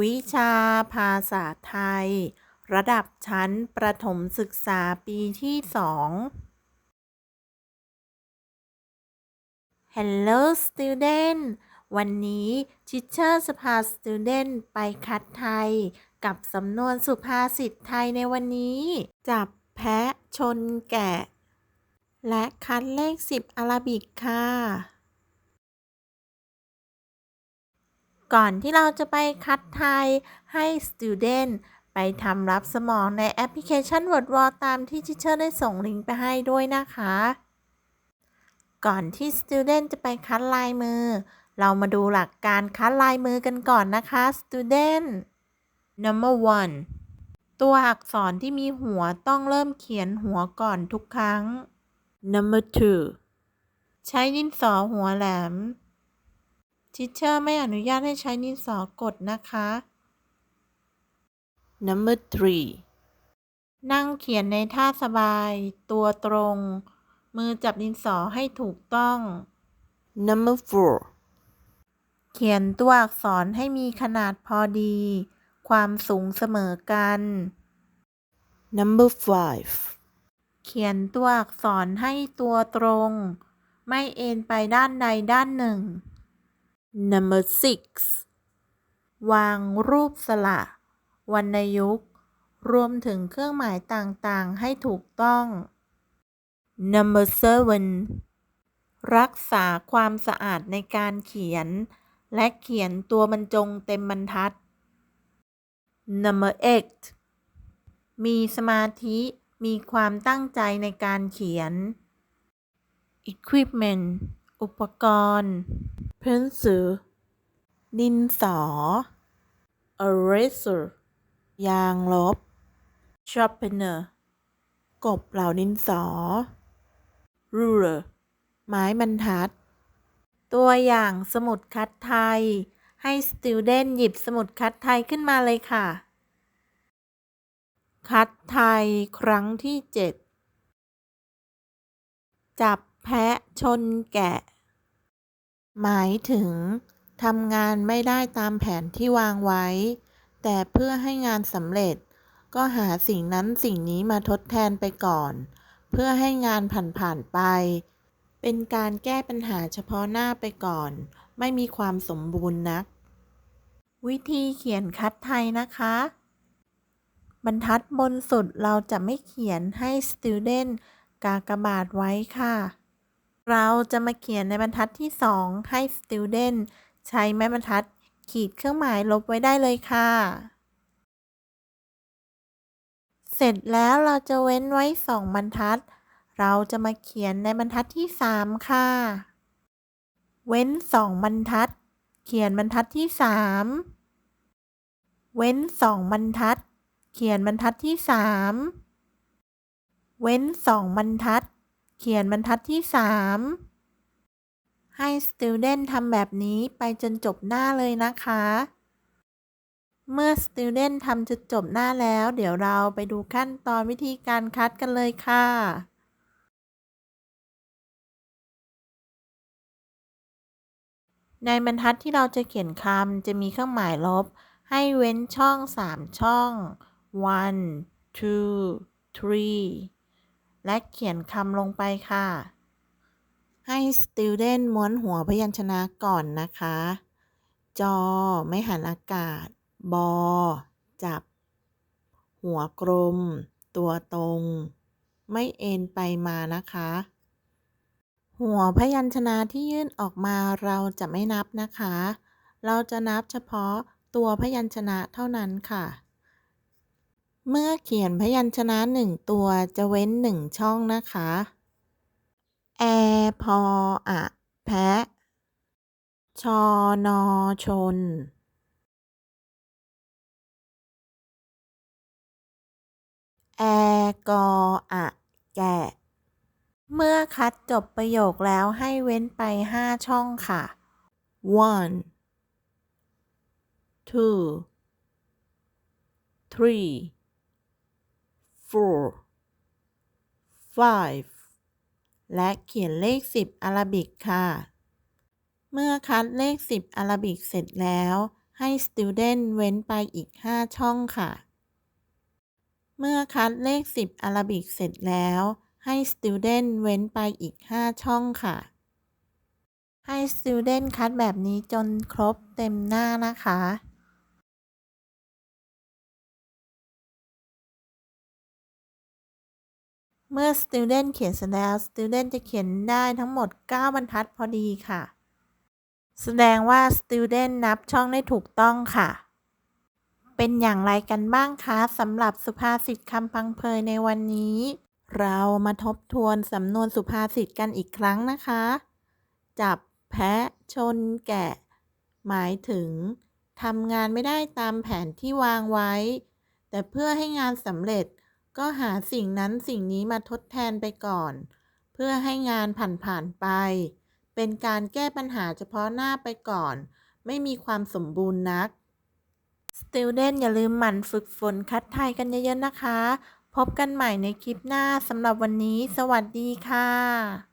วิชาภาษาไทย ระดับชั้นประถมศึกษาปีที่สอง Hello student วันนี้ Teacher จะพา student ไปคัดไทย กับสำนวนสุภาษิตไทยในวันนี้ จับแพะชนแกะ และคัดเลขสิบอาราบิกค่ะ ก่อนที่เราจะไปคัดไทยให้ student ไปทำรับสมองในแอปพลิเคชัน Word w a l ตามที่ Teacher ได้ส่งลิงก์ไปให้ด้วยนะคะ ก่อนที่ student จะไปคัดลายมือ เรามาดูหลักการคัดลายมือกันก่อนนะคะ student number one ตัวอักษรที่มีหัวต้องเริ่มเขียนหัวก่อนทุกครั้ง number two ใช้ดินสอหัวแหลม ทิเชอร์ไม่อนุญาตให้ใช้ดินสอกดนะคะ number three นั่งเขียนในท่าสบาย ตัวตรง มือจับดินสอให้ถูกต้อง number four เขียนตัวอักษรให้มีขนาดพอดี ความสูงเสมอกัน number five เขียนตัวอักษรให้ตัวตรง ไม่เอ็นไปด้านใดด้านหนึ่ง number six วางรูปสระ วรรณยุกต์ รวมถึงเครื่องหมายต่างๆ ให้ถูกต้อง number seven รักษาความสะอาดในการเขียน และเขียนตัวบรรจงเต็มบรรทัด number eight มีสมาธิมีความตั้งใจในการเขียน equipment อุปกรณ์ pencil ดินสอ eraser ยางลบ sharpener กบเหล่าดินสอ ruler ไม้บรรทัด ตัวอย่างสมุดคัดไทย ให้ student หยิบสมุดคัดไทยขึ้นมาเลยค่ะ คัดไทยครั้งที่7จับแพะชนแกะ หมายถึงทำงานไม่ได้ตามแผนที่วางไว้ แต่เพื่อให้งานสำเร็จ ก็หาสิ่งนั้นสิ่งนี้มาทดแทนไปก่อน เพื่อให้งานผ่านๆไป เป็นการแก้ปัญหาเฉพาะหน้าไปก่อน ไม่มีความสมบูรณ์นัก วิธีเขียนคัดไทยนะคะ บรรทัดบนสุดเราจะไม่เขียนให้ student กากบาทไว้ค่ะ เราจะมาเขียนในบรรทัดที่ 2 ให้ student ใช้ไม้บรรทัดขีดเครื่องหมายลบไว้ได้เลยค่ะ เสร็จแล้วเราจะเว้นไว้ 2 บรรทัด เราจะมาเขียนในบรรทัดที่ 3 ค่ะ เว้น 2 บรรทัด เขียนบรรทัดที่ 3 เว้น 2 บรรทัด เขียนบรรทัดที่ 3 เว้น 2 บรรทัด เขียนบรรทัดที่ 3 ให้ student ทำแบบนี้ไปจนจบหน้าเลยนะคะ เมื่อ student ทำจนจบหน้าแล้ว เดี๋ยวเราไปดูขั้นตอนวิธีการคัดกันเลยค่ะในบรรทัดที่เราจะเขียนคำจะมีเครื่องหมายลบ ให้เว้นช่อง 3 ช่อง one two three และเขียนคำลงไปค่ะ ให้ student ม้วนหัวพยัญชนะก่อนนะคะ จอ ไม่หันอากาศ บอ จับ หัวกลม ตัวตรง ไม่เอ็นไปมานะคะ หัวพยัญชนะที่ยื่นออกมาเราจะไม่นับนะคะ เราจะนับเฉพาะตัวพยัญชนะเท่านั้นค่ะ เมื่อเขียนพยัญชนะหนึ่งตัวจะเว้นหนึ่งช่องนะคะ แอพออะแพะ ชอนอชน แอกออะแกะ เมื่อคัดจบประโยคแล้วให้เว้นไป5ช่องค่ะ one two three four five และเขียนเลข 10อาราบิกค่ะ เมื่อคัดเลข 10อาราบิกเสร็จแล้ว ให้ student เว้นไปอีก 5 ช่องค่ะ เมื่อคัดเลข 10อาราบิกเสร็จแล้ว ให้ student เว้นไปอีก 5 ช่องค่ะ ให้ student คัดแบบนี้จนครบเต็มหน้านะคะ เมื่อ student เขียนเสร็จแล้ว student จะเขียนได้ทั้งหมด 9 บรรทัดพอดีค่ะ แสดงว่า student นับช่องได้ถูกต้องค่ะ เป็นอย่างไรกันบ้างคะสำหรับสุภาษิตคำพังเพยในวันนี้ เรามาทบทวนสำนวนสุภาษิตกันอีกครั้งนะคะ จับแพะชนแกะ หมายถึงทำงานไม่ได้ตามแผนที่วางไว้ แต่เพื่อให้งานสำเร็จ ก็หาสิ่งนั้นสิ่งนี้มาทดแทนไปก่อน เพื่อให้งานผ่านผ่านไป เป็นการแก้ปัญหาเฉพาะหน้าไปก่อน ไม่มีความสมบูรณ์นัก Student อย่าลืมหมั่นฝึกฝนคัดไทยกันเยอะๆนะคะ พบกันใหม่ในคลิปหน้าสำหรับวันนี้ สวัสดีค่ะ